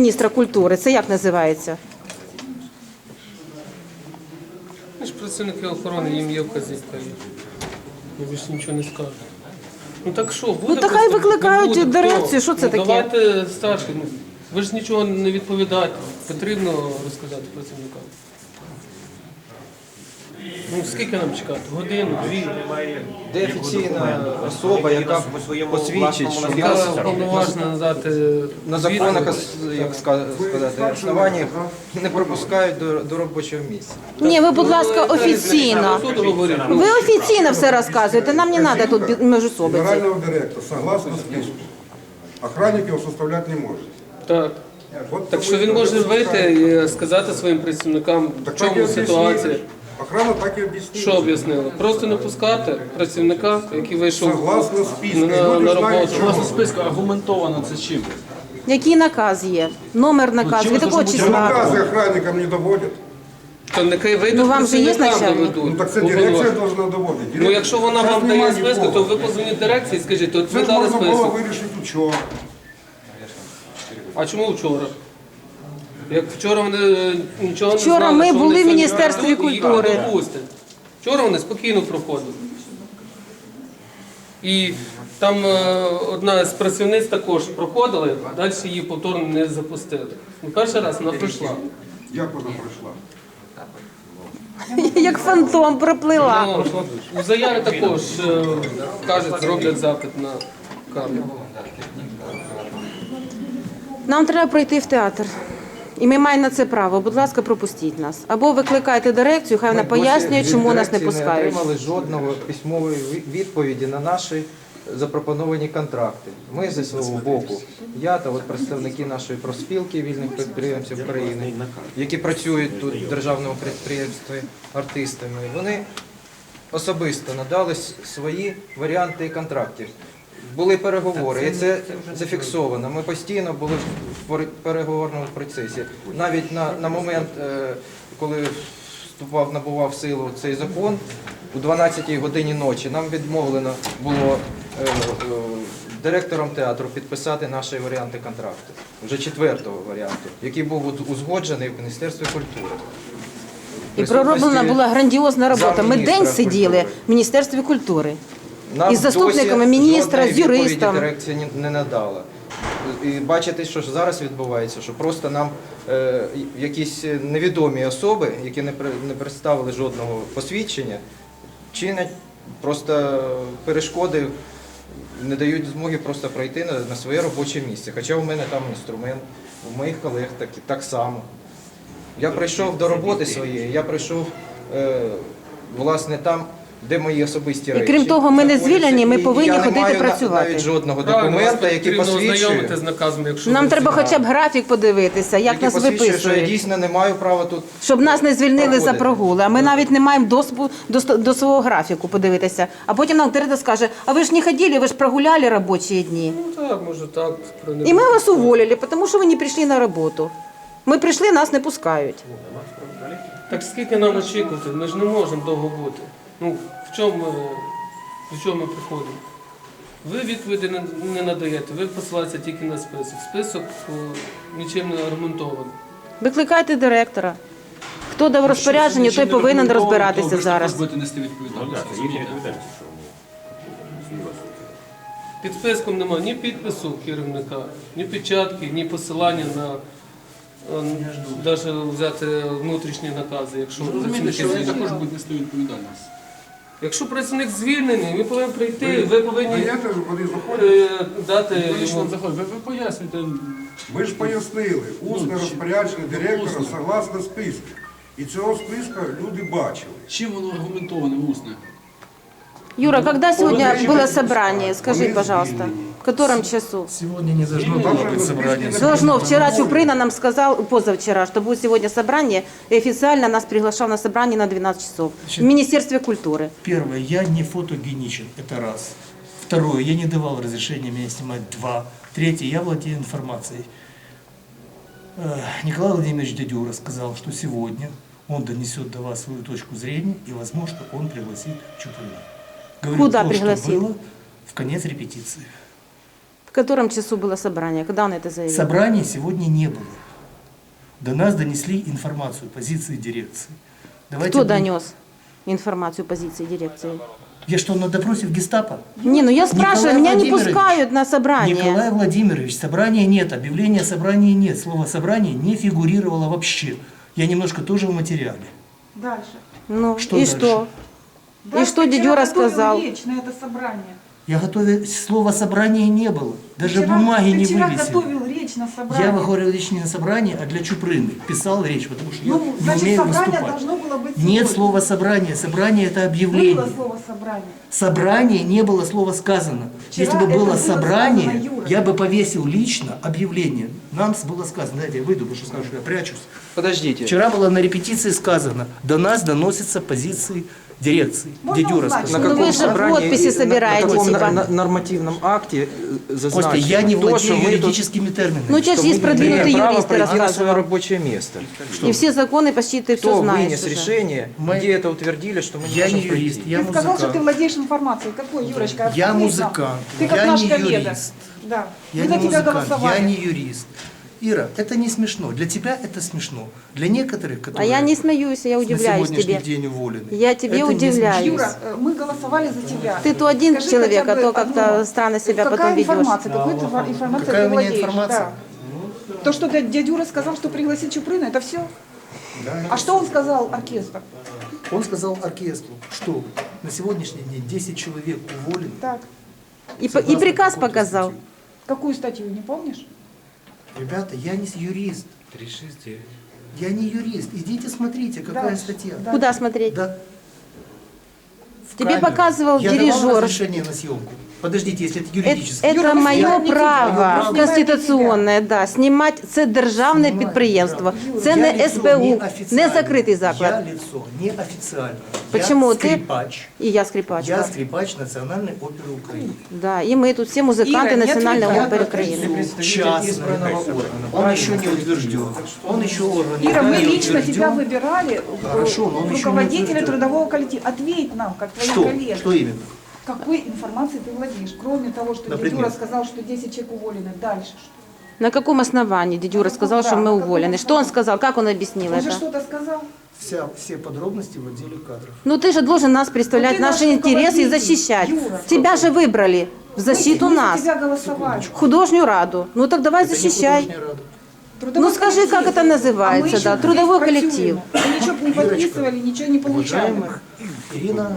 міністра культури. Це як називається? Ж працівники охорони, їм є вказівка. ви Я більше нічого не скажу. Ну так що, буде Ну, та хай викликають не буде, дирекцію, що це ну, таке? Давайте старший. Ну, ви ж нічого не відповідаєте. Потрібно розказати працівникам. Ну скільки нам чекати? Годину, дві. Де офіційна особа, яка посвідчить, що Яка уповноважена надати на законних, відповідь? ос- як сказати, основаннях не пропускають до, до робочого місця. Ні, ви, будь ласка, офіційно. Ви офіційно все розказуєте. Нам не треба тут міжусобиці. Генерального директора, согласно списку. Охранник его составлять не может. Так. Вот Так що він може вийти і сказати своїм працівникам, в чому ситуація. Охрана так и объяснила. Що об'яснили? Просто не пускати працівника, який вийшов Согласно списку. на, Люди на знають, роботу. Власне списку аргументовано це чим? Який наказ є? Номер наказу, чому від це якого ж Те числа? наказы охранникам не доводят. То нехай вийдуть Ну, вам же є начальник? доведуть. Ну так це дирекція должна доводити. Ну якщо вона Зараз вам дає нема список, нікого. то ви позвоніть дирекції і скажіть, от ви Це ж дали можна було список. вирішити учора. А чому вчора? Як вчора вони е, нічого Вчора не знали, ми що були вони в Міністерстві прийдуть і їх культури. не допустять. Вчора вони спокійно проходили. І там е, одна з працівниць також проходила, далі її повторно не запустили. Ну, перший раз вона пройшла. Як вона пройшла? Як фантом проплила. Ну, у заяві також е, кажуть, зроблять запит на камеру. Нам треба пройти в театр. І ми маємо на це право. Будь ласка, пропустіть нас. Або викликайте дирекцію, хай вона пояснює, чому нас не пускають. Не отримали жодного письмової відповіді на наші запропоновані контракти. Ми зі свого боку, я та от представники нашої профспілки вільних підприємців України, які працюють тут в державному підприємстві артистами, вони особисто надали свої варіанти контрактів. Були переговори, і це зафіксовано. Ми постійно були в переговорному процесі. Навіть на, на момент, е, коли вступав, набував силу цей закон, у 12-й годині ночі нам відмовлено було е, е, директором театру підписати наші варіанти контракту, вже четвертого варіанту, який був узгоджений в Міністерстві культури. І пророблена була грандіозна робота. Ми день сиділи в Міністерстві культури. Нам Із заступниками досі міністра, жодної з юристом. відповіді Дирекція ні- не надала. І бачите, що ж зараз відбувається, що просто нам е, якісь невідомі особи, які не, при- не представили жодного посвідчення, чинять просто перешкоди, не дають змоги просто пройти на, на своє робоче місце. Хоча у мене там інструмент, у моїх колег так, так само. Я прийшов до роботи своєї, я прийшов е, власне там, де мої особисті І крім того, ми не звільнені, ми повинні я не ходити маю на- працювати. навіть жодного документа, який посвідчує, з наказом, якщо Нам ви треба хоча б графік подивитися, як який нас посвідчує, що я виписують. дійсно не маю права тут. Щоб нас не звільнили за проходити. прогули, а ми навіть не маємо доступу до, ст- до свого графіку подивитися. А потім нам директор скаже, а ви ж не ходили, ви ж прогуляли робочі дні. Ну так, може так. про І ми вас уволили, тому що ви не прийшли на роботу. Ми прийшли, нас не пускають. Так скільки нам очікувати? Ми ж не можемо довго бути. Ну, в чому в чому ми приходимо? Ви відповіді не, не надаєте, ви посилаєтеся тільки на список. Список о, нічим не аргументований. Викликайте директора. Хто дав розпорядження, той повинен розбиратися зараз. будете нести відповідальність. Під списком немає ні підпису керівника, ні печатки, ні посилання на навіть взяти внутрішні накази, якщо Ви розумієте, працівники що вони звільнені. також будуть нести відповідальність. Якщо працівник звільнений, він повинен прийти, ви повинні я теж вони заходять. е, дати Ви йому вам ви, ви пояснюєте. Ми ж пояснили, усне Ну, чи- розпорядження директора согласно списку. І цього списка люди бачили. Чим воно аргументоване усне? Юра, когда сегодня было собрание? Скажи, пожалуйста, котором часу? Сегодня не должно было быть собрание. Должно. Вчера Чуприна нам сказал, позавчера, что будет сегодня собрание, и официально нас приглашал на собрание на 12 часов в Министерстве культуры. Первое, я не фотогеничен, это раз. Второе, я не давал разрешения меня снимать, два. Третье, я владею информацией. Э, Николай Владимирович Дядюра сказал, что сегодня он донесет до вас свою точку зрения, и, возможно, он пригласит Чуприна. Говорю Куда то, пригласит? что было в конец репетиции. В котором часу было собрание? Когда он это заявил? Собраний сегодня не было. До нас донесли информацию, позиции дирекции. Давайте Кто будем- донес информацию позиции дирекции? Я что, на допросе в гестапо? Не, ну я спрашиваю, меня не пускают на собрание. Николай Владимирович, собрания нет, объявления собрания нет. Слово собрание не фигурировало вообще. Я немножко тоже в материале. Дальше. Ну, Что и дальше? что? Что ты Дедюра вчера готовил сказал? речь на это собрание. Я готовил, слова собрания не было. Даже Вчера- бумаги не вчера вывесили. готовил речь на собрание. Я выговорил речь не на собрании, а для Чупрыны. Писал речь, потому что Ну, я не значит, умею собрание выступать. должно было быть Нет сегодня. слова собрание. Собрание это объявление. Было слово собрание. Собрание не было слова сказано. Вчера Если бы было было собрание, сказано, я бы повесил лично объявление. Нам было сказано, дайте я выйду, потому что скажу, что я прячусь. Подождите. Вчера было на репетиции сказано, до нас доносятся позиции дирекции. Можно Дедюра узнать, сказал. Ну, каком вы же подписи и на- На каком типа. на- нормативном акте э, зазначено? Костя, я не то, владею что мы тут юридическими терминами. Ну, сейчас что есть продвинутые юристы пройти на свое рассказывают. рабочее место. И все законы почти ты все Кто знаешь вынес уже. решение, Мы- где это утвердили, что мы не Я можем не юрист, я ты сказал, что ты музыкант. владеешь информацией. Какой, Юрочка? Я музыкант, Ты как я наш не коллега. юрист. Да. Я не музыкант, я не юрист. Ира, это не смешно. Для тебя это смешно. Для некоторых, А которые я не смеюсь, я на удивляюсь сегодняшний тебе. день уволены. Я тебе это удивляюсь. Юра, э, мы голосовали за тебя. Ты то один Скажи человек, а то как-то странно себя Какая потом ведешь. информация? Какой ты инфор- информацией Какая ты у меня владеешь? информация? Да. То, что дядя Юра сказал, что пригласить Чупрына, это все? А что он сказал оркестр? Он сказал оркестру, что на сегодняшний день 10 человек уволены. Так. И, и приказ показал. Какую статью, не помнишь? Ребята, я не юрист. 369. Я не юрист. Идите смотрите, какая Дальше. статья. Да. Куда смотреть? Да. В Тебе камеру. показывал я давал дирижер. разрешение на съемку. Подождите, если это Е- юридически. Это Юра, ми моє знімаємо не право тебе, ми конституційне, да, знімати це державне Знімаю, підприємство. правда. Це Я не лицо СБУ, неофіціальне. не закритий заклад. Я лицо неофициальное. Почему я ты- скрипач. І я скрипачка. Я скрипач Национальной оперы Украины. Да, і ми тут всі музиканти Ігор, не Національної відвлекай. опери Я України. Представитель Частный. избранного органа. Он правильно? еще не утвержден. Он еще орган. Ира, мы не лично утвержден. тебя выбирали э, Хорошо, но он еще не руководителя утвержден. трудового коллектива. Ответь нам, как твоя Что? коллега. Что именно? Какой информацией ты владеешь? Кроме того, что Например? Юра сказал, что 10 человек уволены. Дальше что? На каком основании Дедюра сказал, что мы уволены? Что он сказал? Как он объяснил Он же это? что-то сказал. Вся, все подробности в отделе кадров. Ну ты же должен нас представлять, Ну, ты наши наш интересы и руководитель, защищать. Юра. Тебя же выбрали в защиту мы, мы нас, за тебя голосовали. художнюю раду. Ну так давай Это не защищай. художественная рада. Трудовой Ну, скажи, коллектив. как это называется, А мы еще да, здесь трудовой працюем. коллектив. Мы ничего не подписывали, ничего не получали. Уважаемых Ирина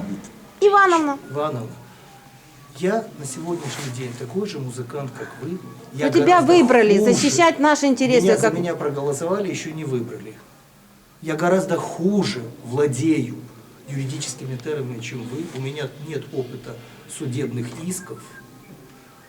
Ивановна, Ивановна, я на сегодняшний день такой же музыкант, как вы. Я ну тебя гораздо выбрали хуже. защищать наши интересы. Меня за Как... меня проголосовали, еще не выбрали. Я гораздо хуже владею юридическими терминами, чем вы. У меня нет опыта судебных исков.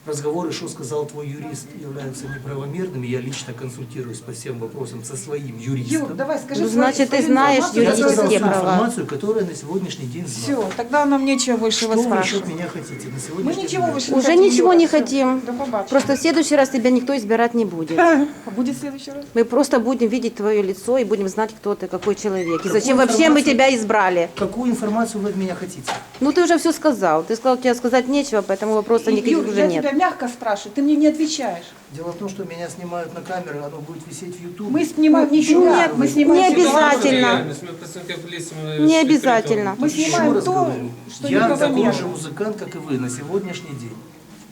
Разговоры, что сказал твой юрист, являются неправомерными. Я лично консультируюсь по всем вопросам со своим юристом. Юр, давай скажи Ну, значит, ты знаешь юридические права. информацию, которую я на сегодняшний день знаю. Все, тогда нам нечего больше Что вас вы еще от спрашивать. меня хотите на Мы сегодняшний ничего день? больше не Уже хотим, ничего Юра, не хотим. Побачення. Просто в следующий раз тебя никто избирать не будет. А будет в следующий раз? Мы просто будем видеть твое лицо и будем знать, кто ты, какой человек. И зачем вообще мы тебя избрали. Какую информацию вы от меня хотите? Ну ты уже все сказал. Ты сказал, тебе сказать нечего, поэтому вопроса никаких Юр, уже я нет тебя мягко спрашиваю, ты мне не отвечаешь. Дело в том, что меня снимают на камеру, оно будет висеть в YouTube. Мы снимаем не тебя, Нет, мы снимаем не ситуацию. обязательно. Ми працівники поліції. ми Не відкрито. обязательно. Мы Еще снимаем раз то, говорю, что я такой неправомерно. же музыкант, как и вы, на сегодняшний день.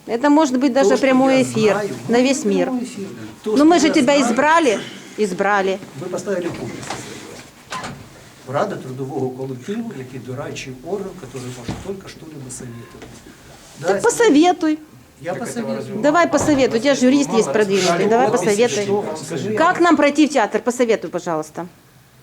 Это может быть даже То, что прямой я эфир знаю, на ну, весь мир. прямой эфир. То, Но что мы же я тебя знаю, избрали, избрали. Ви поставили подпис. Рада трудового колективу, який дорадчий орган, який може тільки що-либо советувати. Да, Так посоветуй. Я посоветую. Давай посоветуй. У тебя же юрист есть продвинутый. Давай посоветуй. Как нам пройти в театр? Посоветуй, пожалуйста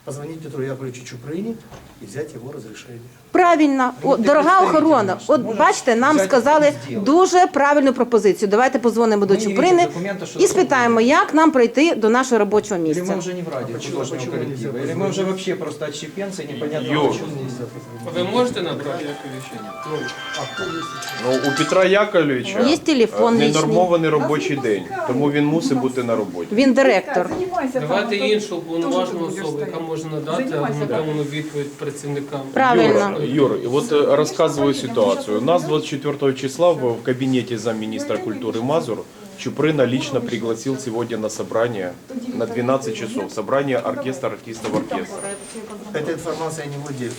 Позвонить Петру Яковлевичу Чуприні і взяти його розрішення. Правильно, О, дорога охорона. От бачите, нам сказали дуже правильну пропозицію. Давайте позвонимо до Ми не Чуприни бачимо документа, що і спитаємо, як нам пройти до нашого робочого Или мы місця. уже не в раді почему- художественного почему коллектива, нельзя или мы уже вообще просто отщепенцы, непонятно Юр. почему. Ви можете набрати? Ну, у Петра Яковлевича Є телефон е, лічний. ненормований робочий день, тому він мусить бути на роботі. Він директор. Занимайся Давайте там, а то іншу тоже уповноважену тут будеш особу, яка стояти. ну, може надати Займайся, аргументовану відповідь працівникам. Правильно. Юр, Юр, вот э, рассказываю ситуацию. У нас 24 числа в в кабинете замминистра культуры Мазур Чупрына лично пригласил сегодня на собрание на 12 часов. Собрание оркестр артистов оркестра. Эта информация не владею.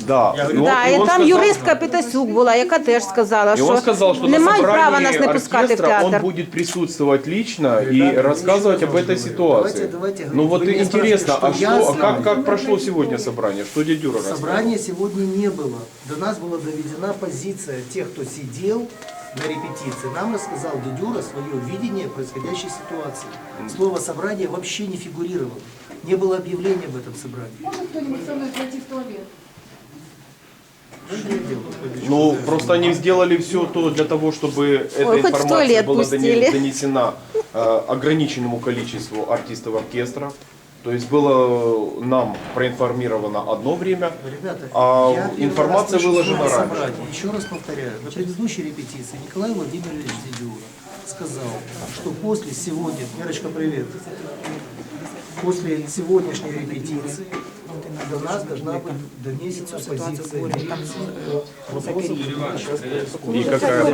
Да, Я говорю, Да, и і там сказал- юристка Питасюк була, яка теж сказала, И он що сказал, что не на мають права нас не пускати в оркестра он театр. будет присутствовать лично и рассказывать об этой ситуации. Давайте, давайте, Ну вот вы меня интересно, а спрашиваете, что что, я а как, знаю? как прошло сегодня собрание? Что дядюра рассказал? Собрания сегодня не было. До нас была доведена позиция тех, кто сидел на репетиции. Нам рассказал Дедюра свое видение происходящей ситуации. Слово «собрание» вообще не фигурировало. Не было объявления об этом собрании. Может кто-нибудь со мной пройти в туалет? Ну, просто они сделали все то для того, чтобы эта в информация была пустили. донесена э, ограниченному количеству артистов оркестра. То есть было нам проинформировано одно время, Ребята, А я информация выложена раньше. «собрание». Еще раз повторяю, на предыдущей репетиции Николай Владимирович Дедюра сказал, что после сегодня, Верочка, привет, после сегодняшней репетиции до нас должна быть донесена позиция милиции по вопросу и какая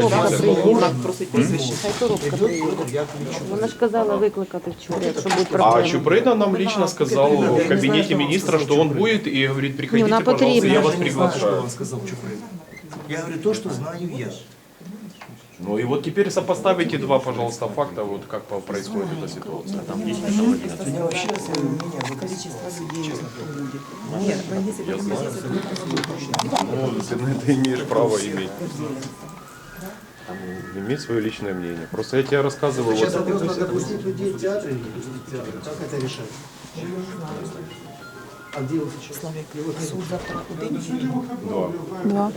позиция. Хай коробка приїде. Вона ж казала викликати вчора, якщо будуть А проблеми. Чуприна нам лично сказал в кабинете министра, что он будет, и говорит, приходите, она пожалуйста, потребна. я Я вас же не знаю, что приглашаю. он сказал Чуприн. Я говорю то, что знаю я. Ну и вот теперь сопоставите два, пожалуйста, факта, вот как происходит эта ситуация. У меня вообще свое мнение об этом честно Ну, ты на это имеешь право иметь. Иметь свое личное мнение. Просто я тебе рассказываю. Сейчас вот- нужно допустить людей в театр или не допустить в театр. Как это решать? Что? Суд завтра у день Два. Два.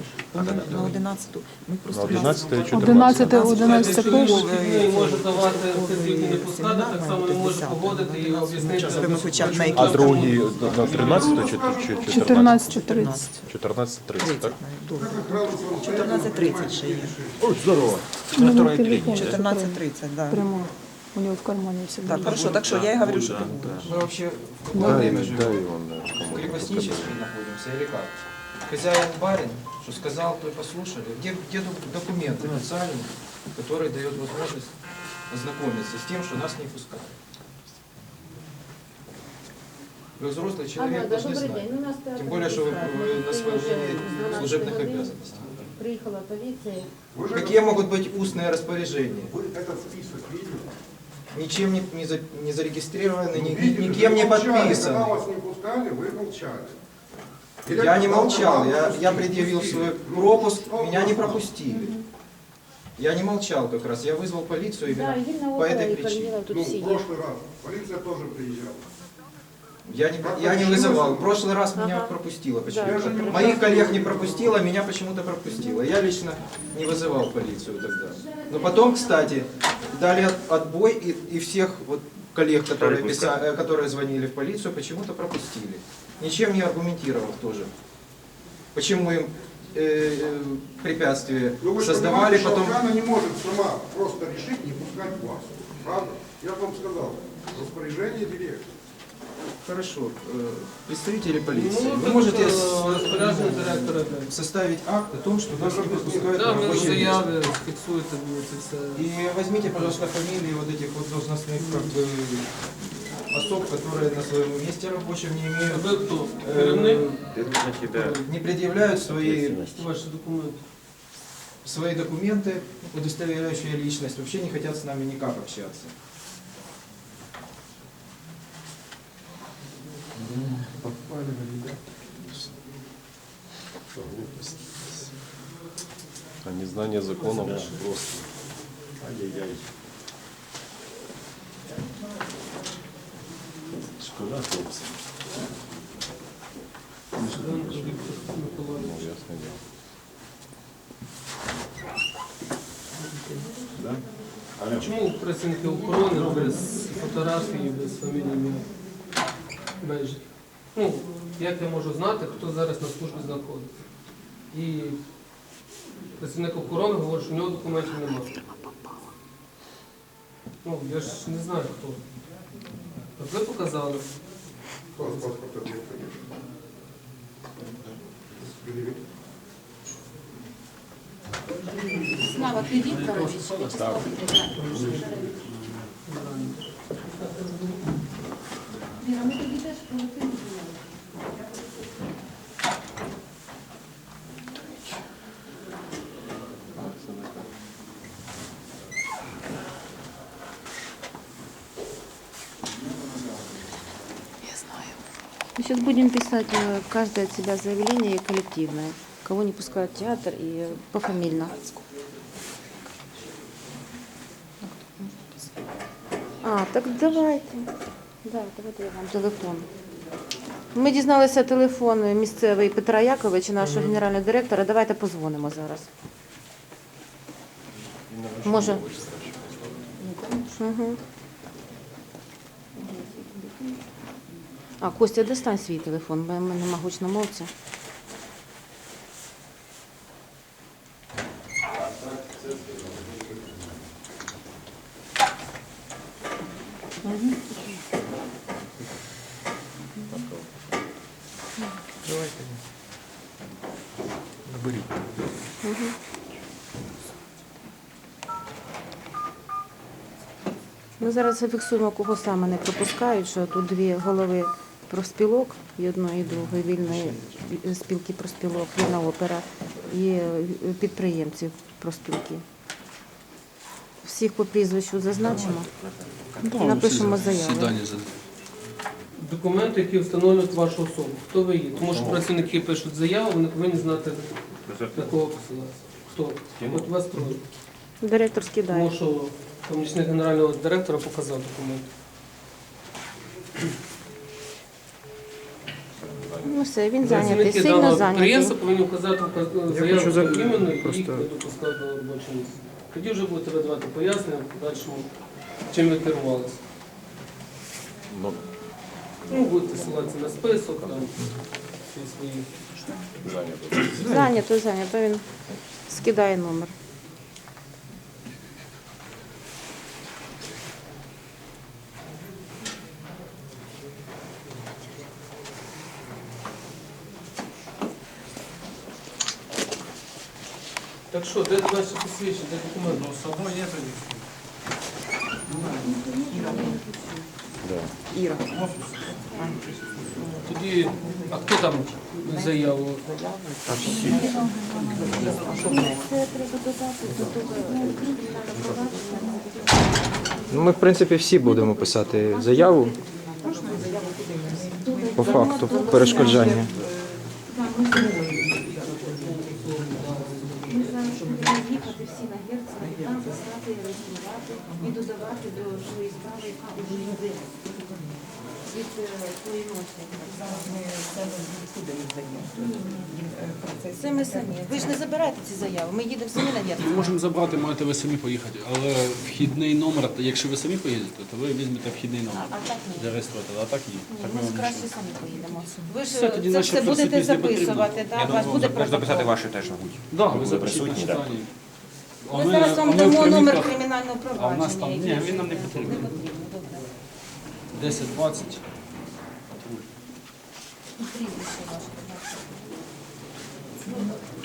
на 11. Ми На просто 11 і 14. 11 11 Він може давати вказівки не так само не може погодити і об'яснити. ми хоча б на А другий на 13 чи чи- чи 14? 14.30. 14.30, так? 14.30 ще є. На второй третий. 14.30, да. Прямо. У него в кармане всегда. Так, хорошо, так що я и говорю, що ти будеш. Мы вообще во время живем. Дай Иван, кому-то крепостнически находимся или как? Хозяин барин, что сказал, то и послушали. Где, где док- документ официальный, который дает возможность ознакомиться с тем, что нас не пускают? Вы взрослый человек должны знать. Тем более, что вы, вы на исполнении служебных обязанностей. Приїхала поліція. Вы же Какие могут быть устные распоряжения? Вы этот список видели? Ничем не, не, за- не зарегистрированы, ни- ни- Видели, никем не. Когда подписаны. вас не пускали, вы молчали. Я не молчал, я, я Пустили. предъявил свой пропуск, меня не пропустили. Я не молчал как раз, я вызвал полицию именно по этой причине. Ну, в прошлый раз полиция тоже приезжала. Я не, я не вызывал. В прошлый раз меня пропустила почему-то. Да. Моих коллег не пропустила, меня почему-то пропустила. Я лично не вызывал полицию тогда. Но потом, кстати, дали от- отбой и, и всех вот коллег, которые, писа- э, которые звонили в полицию, почему-то пропустили. Ничем не аргументировав тоже. Почему им э, э, препятствия Ну, вы создавали, потом... охрана не может сама просто решить не пускать вас. Правда? Я вам сказал. Распоряжение директора. Хорошо. э, Представители полиции, Ну, вы так, можете е, с- розпорядження директора. да. составить акт о том, что нас не пропускают Да, на ми рабочее место. заяви фіксуєте ну, це все. И возьмите, пожалуйста, фамилии вот этих вот должностных как бы, особ, которые на своем месте рабочем не имеют, Ви хто? э, Керівник? не предъявляют свои, Ваші документи. свои документы, удостоверяющие личность, вообще не хотят с нами никак общаться. А незнание законов просто. Ай-яй-яй. Віктор Миколаївич. Ну, ясное дело. Чому працівники охорони без фотографії, без фамілії? Межі? Ну, як я можу знати, хто зараз на службі знаходиться? І працівник охорони говорить, що в нього документів немає. Ну, я ж не знаю хто. От ви показали. Конечно. Слава, ти Вікторович? Сейчас будем писать э, каждое от себя заявление коллективное. Кого не пускают в театр и пофамильно. А, так давайте. Да, давайте я вам телефон. Ми дізналися телефон місцевий Петра Яковича, нашого генерального директора. Давайте позвонимо зараз. Може. Угу. А, Костя, достань свій телефон, бо в мене. Давайте. Наберіть. Ми зараз зафіксуємо, кого саме не пропускають, що тут дві голови профспілок, і одної, і другої вільної спілки профспілок, вільна опера і е, підприємців профспілки. Всіх по прізвищу зазначимо. Напишемо заяву. Документи, які встановлюють вашу особу. Хто ви є? Тому що працівники пишуть заяву, вони повинні знати, на кого посилатися. Хто? От вас троє. Директор скидає. Тому що помічник генерального директора показав документи. Ну все, він зайнятий, Працівники сильно даного зайнятий. повинні вказати в Я заяву хочу за- про іменно і просто- їх не допускати на робоче місце. Тоді вже будете видавати пояснення в подальшому, чим ви керувалися. Ну, будете ссилатися на список, там, всі свої. Зайнято, зайнято. Він скидає номер. Так що, де ваше посвідчення, де документи? собою є тоді. Іра. Тоді, а хто там заяву? Ну, ми, в принципі, всі будемо писати заяву. По факту перешкоджання. їхати всі на Герцена, і там писати, реєструвати і додавати до своєї справи, яка вже йде від е, ночі. Це ми самі. Ви ж не забираєте ці заяви, ми їдемо самі на Ми можемо забрати, маєте ви самі поїхати, але вхідний номер, якщо ви самі поїдете, то ви візьмете вхідний номер. А так ні. Зареєструвати, а так ні. Так ми вам краще самі поїдемо. Ви ж Все, тоді Е, це наші все будете присутність не потрібна. записувати, так? У вас буде протокол. ваші теж, мабуть. Да, ви запишіть наші дані. Ми ми- зараз вам в дамо номер кримінального А в нас там, провадження. ні, він нам не потрібен. Не потрібно, добре. 10-20. І прізвище ваше, будь ласка.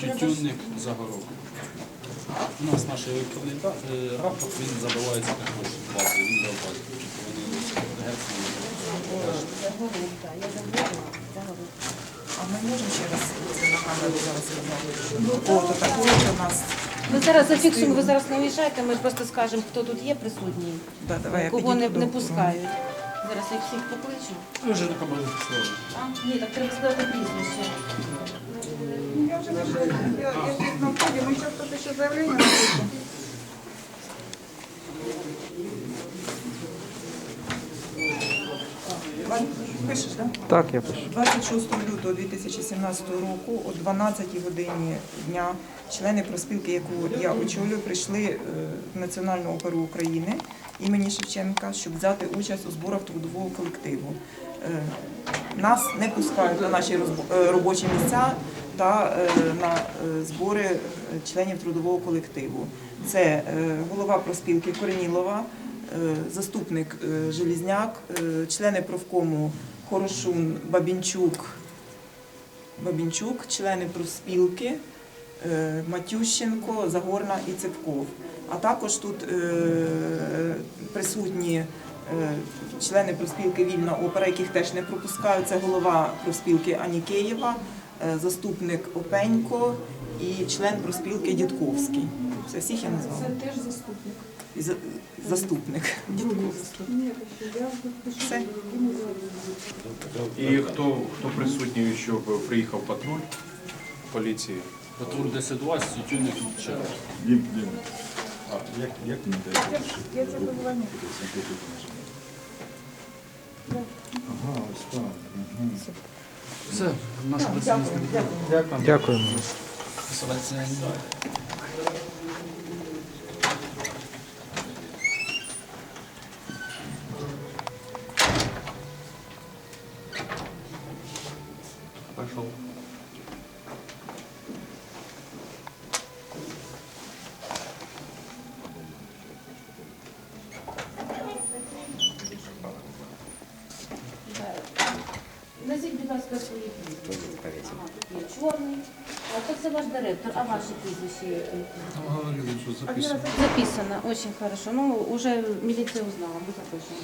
Тютюнник Загорок. У нас наш електронний е, рапорт, він забивається також в базу, він дав базу. Вони геть Загород, так, я загородила, загород. А ми можемо ще раз це на камеру зараз розмовити? О, то такого у нас. Ми зараз зафіксуємо, ви зараз не уїжджайте, ми просто скажемо, хто тут є присутній, Да, давай я кого не, підійду не до- пускають. Зараз я всіх покличу. Ви вже не камеру фіксували. А, ні, так треба сказати прізвище. Я вже не я, я здесь на входе, мы сейчас тут еще заявление напишем. Пишеш, так? Так, я пишу. 26 лютого 2017 року о 12 годині дня члени проспілки, яку я очолюю, прийшли е, в Національну оперу України імені Шевченка, щоб взяти участь у зборах трудового колективу. Е, Нас не пускають на наші е, робочі місця та на збори членів трудового колективу. Це голова проспілки Корнілова, е, заступник е, Желізняк, е, члени профкому Хорошун, Бабінчук, Бабінчук, члени профспілки, е, Матющенко, Загорна і Цепков. А також тут е, присутні е, члени профспілки Вільна опера, яких теж не пропускають. Це голова профспілки Анікеєва, е, заступник Опенько і член профспілки Дідковський. Це всіх я назвала. Це теж заступник. Заступник. Все. І хто, хто присутній, що приїхав патруль поліції? Патруль 10-20, Сютюник ще. Все, наша працівниця. Дякуємо. Пішов. Назвіть, будь ласка, свої прізвища. Ага, тут є чорний. А то це ваш директор, а ваші прізвище? Говорили, що записано. Записано, очень хорошо. Ну, уже милиция узнала, мы запишем.